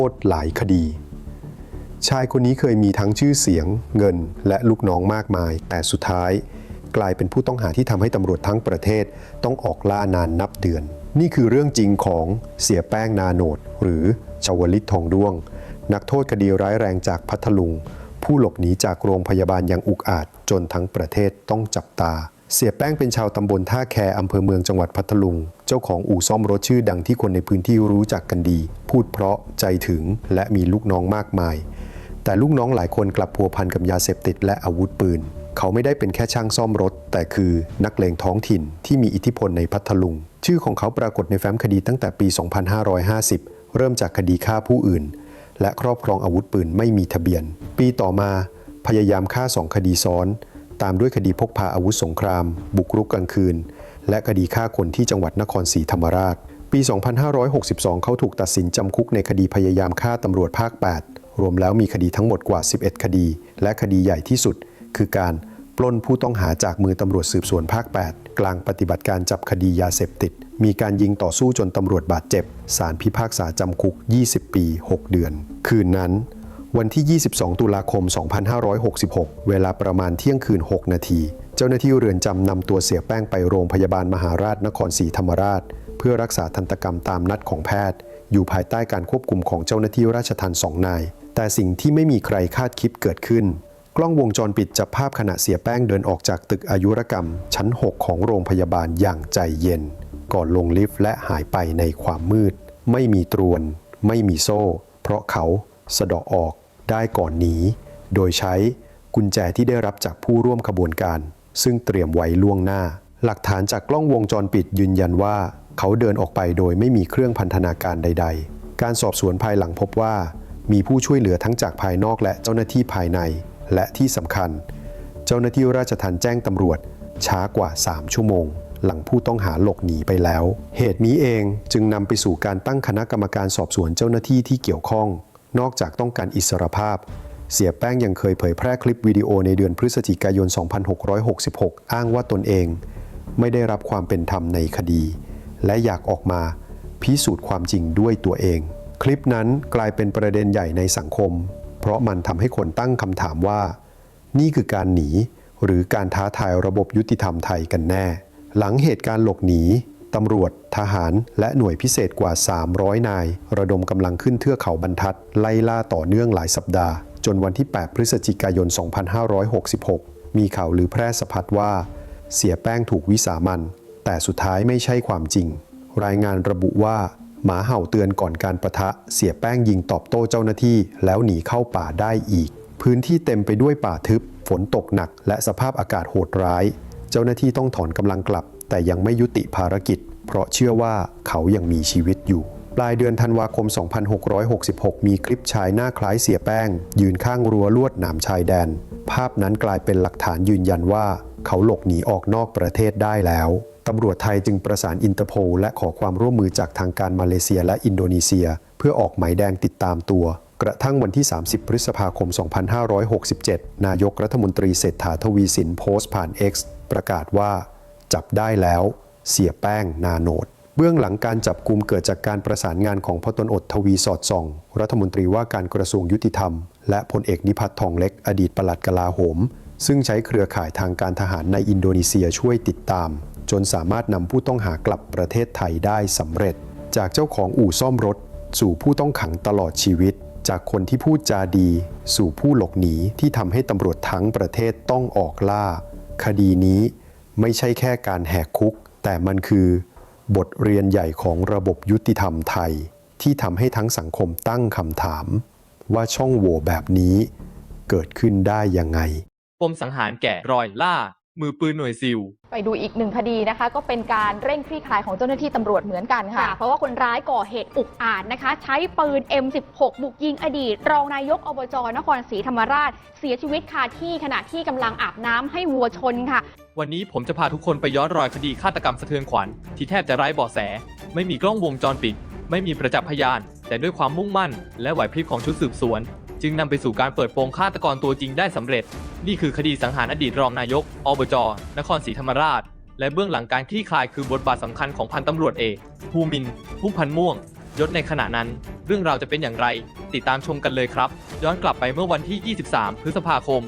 โทษหลายคดี ชายคนนี้เคยมีทั้งชื่อเสียง เงิน และลูกน้องมากมาย แต่สุดท้าย กลายเป็นผู้ต้องหาที่ทำให้ตำรวจทั้งประเทศ ต้องออกล่านานนับเดือน นี่คือเรื่องจริงของเสียแป้งนาโนด หรือชวลิตทองด้วง นักโทษคดีร้ายแรงจากพัทลุง ผู้หลบหนีจากโรงพยาบาลอย่างอุกอาจจนทั้งประเทศต้องจับตา เสียแป้งเป็นชาวตำบลท่าแคอำเภอเมืองจังหวัดพัทลุง เจ้าของอู่ซ่อมรถชื่อดังที่คนในพื้นที่รู้จักกันดี พูดเพราะใจถึงและมีลูกน้องมากมาย แต่ลูกน้องหลายคนกลับพัวพันกับยาเสพติดและอาวุธปืน เขาไม่ได้เป็นแค่ช่างซ่อมรถ แต่คือนักเลงท้องถิ่นที่มีอิทธิพลในพัทลุง ชื่อของเขาปรากฏในแฟ้มคดีตั้งแต่ปี 2550 เริ่มจากคดีฆ่าผู้อื่น และครอบครองอาวุธปืนไม่มีทะเบียน ปีต่อมาพยายามฆ่าสองคดีซ้อน ตามด้วยคดีพกพาอาวุธสงคราม บุกรุกกลางคืน และคดีฆ่าคนที่จังหวัดนครศรีธรรมราช ปี 2562 เขาถูกตัดสินจำคุกในคดีพยายามฆ่าตำรวจภาค 8 รวมแล้วมีคดีทั้งหมดกว่า 11 คดี และคดีใหญ่ที่สุด คือการปล้นผู้ต้องหาจากมือตำรวจสืบสวนภาค 8 กลางปฏิบัติการจับคดียาเสพติด มีการยิงต่อสู้จนตำรวจบาดเจ็บศาลพิพากษาจำคุก 20 ปี 6 เดือน คืนนั้นวันที่ 22 ตุลาคม 2566 เวลาประมาณเที่ยงคืน 6 นาที เจ้าหน้าที่เรือนจำนำตัวเสียแป้งไปโรงพยาบาลมหาราชนครศรีธรรมราช เพื่อรักษาทันตกรรมตามนัดของแพทย์ อยู่ภายใต้การควบคุมของเจ้าหน้าที่ราชทัณฑ์สองนาย แต่สิ่งที่ไม่มีใครคาดคิดเกิดขึ้น กล้องวงจรปิดจับภาพขณะเสียแป้งเดินออกจากตึกอายุรกรรม ชั้น 6 ของโรงพยาบาลอย่างใจเย็น ก่อนลงลิฟต์และหายไปในความมืด ไม่มีตรวน ไม่มีโซ่ เพราะเขาสะเดาะออกได้ก่อนหนีโดยใช้กุญแจที่ได้รับจากผู้ร่วมขบวนการ ซึ่งเตรียมไว้ล่วงหน้า หลักฐานจากกล้องวงจรปิดยืนยันว่า เขาเดินออกไปโดยไม่มีเครื่องพันธนาการใด ๆ การสอบสวนภายหลังพบว่า มีผู้ช่วยเหลือทั้งจากภายนอกและเจ้าหน้าที่ภายใน และที่สำคัญ เจ้าหน้าที่ราชทัณฑ์แจ้งตำรวจ ช้ากว่า 3 ชั่วโมง หลังผู้ต้องหาหลบหนีไปแล้ว เหตุนี้เองจึงนำไปสู่การตั้งคณะกรรมการสอบสวนเจ้าหน้าที่ที่เกี่ยวข้อง นอกจากต้องการอิสรภาพ เสียแป้งยังเคยเผยแพร่คลิปวิดีโอในเดือนพฤศจิกายน 2666 อ้างว่าตนเอง ไม่ได้รับความเป็นธรรมในคดี และอยากออกมาพิสูจน์ความจริงด้วยตัวเอง คลิปนั้นกลายเป็นประเด็นใหญ่ในสังคม เพราะมันทำให้คนตั้งคำถามว่า นี่คือการหนีหรือการท้าทายระบบยุติธรรมไทยกันแน่ หลังเหตุการณ์หลบหนีตำรวจ ทหาร และหน่วยพิเศษกว่า 300 นาย ระดมกำลังขึ้นเทือกเขาบรรทัด ไล่ล่าต่อเนื่องหลายสัปดาห์ จนวันที่ 8 พฤศจิกายน 2566 มีข่าวลือแพร่สะพัดว่า เสียแป้งถูกวิสามันแต่สุดท้ายไม่ใช่ความจริง รายงานระบุว่า หมาเห่าเตือนก่อนการประทะ เสียแป้งยิงตอบโต้เจ้าหน้าที่ แล้วหนีเข้าป่าได้อีก พื้นที่เต็มไปด้วยป่าทึบ ฝนตกหนัก และสภาพอากาศโหดร้าย เจ้าหน้าที่ต้องถอนกำลังกลับ แต่ยังไม่ยุติภารกิจ เพราะเชื่อว่าเขายังมีชีวิตอยู่ ปลายเดือนธันวาคม 2666 มีคลิปชายหน้าคล้ายเสียแป้ง ยืนข้างรั้วลวดหนามชายแดน ภาพนั้นกลายเป็นหลักฐานยืนยันว่า เขาหลบหนีออกนอกประเทศได้แล้วตำรวจไทยจึงประสานอินเตอร์โพลและขอความร่วมมือจากทางการมาเลเซียและอินโดนีเซีย เพื่อออกหมายแดงติดตามตัว กระทั่งวันที่ 30 พฤษภาคม 2567 นายกรัฐมนตรีเศรษฐาทวีสินโพสต์ผ่าน X ประกาศว่า จับได้แล้ว เสียแป้งนาโนด เบื้องหลังการจับกลุ่มเกิดจากการประสานงานของพลตนอดทวีสอดส่อง รัฐมนตรีว่าการกระทรวงยุติธรรม และพลเอกนิพัฒน์ทองเล็ก อดีตปลัดกลาโหม ซึ่งใช้เครือข่ายทางการทหารในอินโดนีเซียช่วยติดตาม จนสามารถนำผู้ต้องหากลับประเทศไทยได้สำเร็จ จากเจ้าของอู่ซ่อมรถ สู่ผู้ต้องขังตลอดชีวิต จากคนที่พูดจาดี สู่ผู้หลบหนีที่ทำให้ตำรวจทั้งประเทศต้องออกล่า คดีนี้ไม่ใช่แค่การแหกคุก แต่มันคือ บทเรียนใหญ่ของระบบยุติธรรมไทย ที่ทำให้ทั้งสังคมตั้งคำถาม ว่าช่องโหว่แบบนี้เกิดขึ้นได้ยังไง ปมสังหารแก่รอยล่า มือปืนหน่วยซิล ไปดูอีกหนึ่งคดีนะคะ ก็เป็นการเร่งคลี่คลายของเจ้าหน้าที่ตำรวจเหมือนกันค่ะค่ะ เพราะว่าคนร้ายก่อเหตุอุกอาจนะคะ ใช้ปืน M16 บุกยิงอดีต รองนายกอบจนครศรีธรรมราช เสียชีวิตคาที่ขณะที่กำลังอาบน้ำให้วัวชนค่ะ วันนี้ผมจะพาทุกคนไปย้อนรอยคดีฆาตกรรมสะเทือนขวัญที่แทบจะไร้เบาะแส ไม่มีกล้องวงจรปิด ไม่มีประจักษ์พยาน แต่ด้วยความมุ่งมั่น และไหวพริบของชุดสืบสวน จึงนำไปสู่การเปิดโปงฆาตกรตัวจริงได้สำเร็จ นี่คือคดีสังหารอดีตรองนายก อบจ นครศรีธรรมราช และเบื้องหลังการคลี่คลายคือบทบาทสำคัญของพันตำรวจเอกภูมินทร์พุ่มพันม่วง ยศในขณะนั้น เรื่องราวจะเป็นอย่างไร ติดตามชมกันเลยครับ ย้อนกลับไปเมื่อวันที่ 23 พฤษภาคม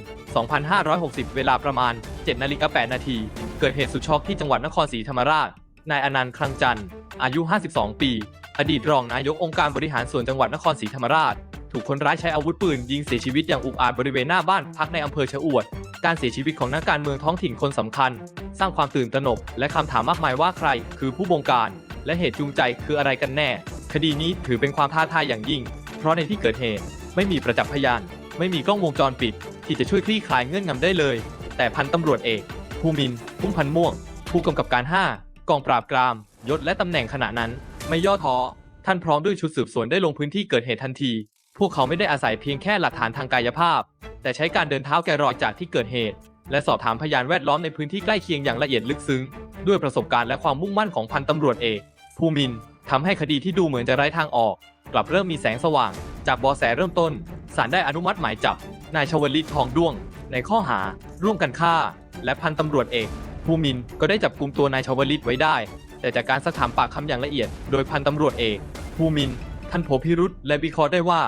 2560 เวลาประมาณ7นาฬิกา8นาที เกิดเหตุสุดช็อกที่จังหวัดนครศรีธรรมราช นายอนันต์คลังจันทร์ อายุ 52 ปี อดีตรองนายกองค์การบริหารส่วนจังหวัดนครศรีธรรมราช ถูกคนร้ายใช้อาวุธปืนยิงเสียชีวิตอย่างอุกอาจบริเวณหน้าบ้านพักในอำเภอชะอวด การเสียชีวิตของนักการเมืองท้องถิ่นคนสำคัญ สร้างความตื่นตระหนก และคำถามมากมายว่าใคร คือผู้บงการ และเหตุจูงใจคืออะไรกันแน่ คดีนี้ถือเป็นความท้าทายอย่างยิ่ง เพราะในที่เกิดเหตุ ไม่มีประจักษ์พยาน ไม่มีกล้องวงจรปิด ที่จะช่วยคลี่คลายเงื่อนงำได้เลย แต่พันตำรวจเอกภูมินพุ่มพันธ์ม่วง ผู้กำกับการ 5 กองปราบกราม ยศและตำแหน่งขณะนั้น ไม่ย่อท้อท่านพร้อมด้วยชุดสืบสวนได้ลงพื้นที่เกิดเหตุทันที พวกเขาไม่ได้อาศัยเพียงแค่หลักฐานทางกายภาพ แต่ใช้การเดินเท้าแกะรอยจากที่เกิดเหตุ และสอบถามพยานแวดล้อมในพื้นที่ใกล้เคียงอย่างละเอียดลึกซึ้ง ด้วยประสบการณ์และความมุ่งมั่นของพันตำรวจเอกภูมินทำให้คดีที่ดูเหมือนจะไร้ทางออก กลับเริ่มมีแสงสว่าง จากเบอแสเริ่มต้นศาลได้อนุมัติหมายจับ นายชวลิตทองด้วง ในข้อหา ร่วมกันฆ่า และพันตำรวจเอกภูมินก็ได้จับกลุ่มตัวนายชวลิตไว้ได้ แต่จากการสักถามปากคำอย่างละเอียด โดยพันตำรวจเอกภูมิน ท่านโผพิรุษและวิเคราะห์ได้ว่า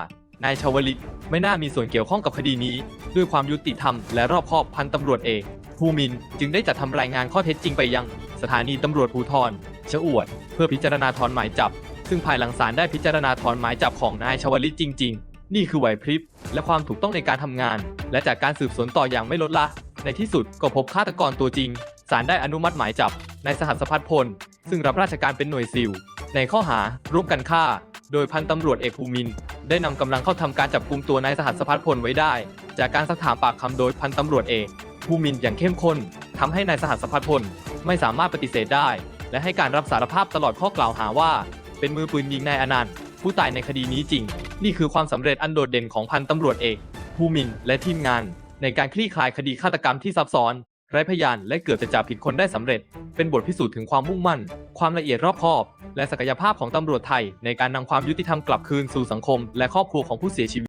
นายชวลิตไม่น่ามีส่วนเกี่ยวข้องกับคดีนี้ ด้วยความยุติธรรมและรอบคอบพันตำรวจเอกภูมินจึงได้จัดทำรายงานข้อเท็จจริงไปยัง สถานีตำรวจภูธรชะอวด เพื่อพิจารณาถอนหมายจับ ซึ่งภายหลังศาลได้พิจารณาถอนหมายจับของนายชวลิตจริง ๆ นี่คือไหวพริบ และความถูกต้องในการทำงาน และจากการสืบสวนต่ออย่างไม่ลดละ ในที่สุดก็พบฆาตกรตัวจริงศาลได้อนุมัติหมายจับนายสหัสพัฒพล ซึ่งรับราชการเป็นหน่วยซิลในข้อหาร่วมกันฆ่า โดยพันตำรวจเอกภูมิน ได้นำกำลังเข้าทำการจับกุมตัวนายสหัสพัฒพลไว้ได้ จากการสักถามปากคำโดยพันตำรวจเอกภูมินอย่างเข้มข้นทำให้นายสหัสพัฒพลไม่สามารถปฏิเสธได้ และให้การรับสารภาพตลอดข้อกล่าวหาว่า เป็นมือปืนยิงนายอนันต์ผู้ตายในคดีนี้จริง นี่คือความสำเร็จอันโดดเด่นของพันตำรวจเอกภูมินและทีมงาน ในการคลี่คลายคดีฆาตกรรมที่ซับซ้อน ไร้พยานและเกือบจะจับผิดคนได้สำเร็จ เป็นบทพิสูจน์ถึงความมุ่งมั่น ความละเอียดรอบคอบ และศักยภาพของตำรวจไทยในการนำความยุติธรรมกลับคืนสู่สังคม และครอบครัวของผู้เสียชีวิต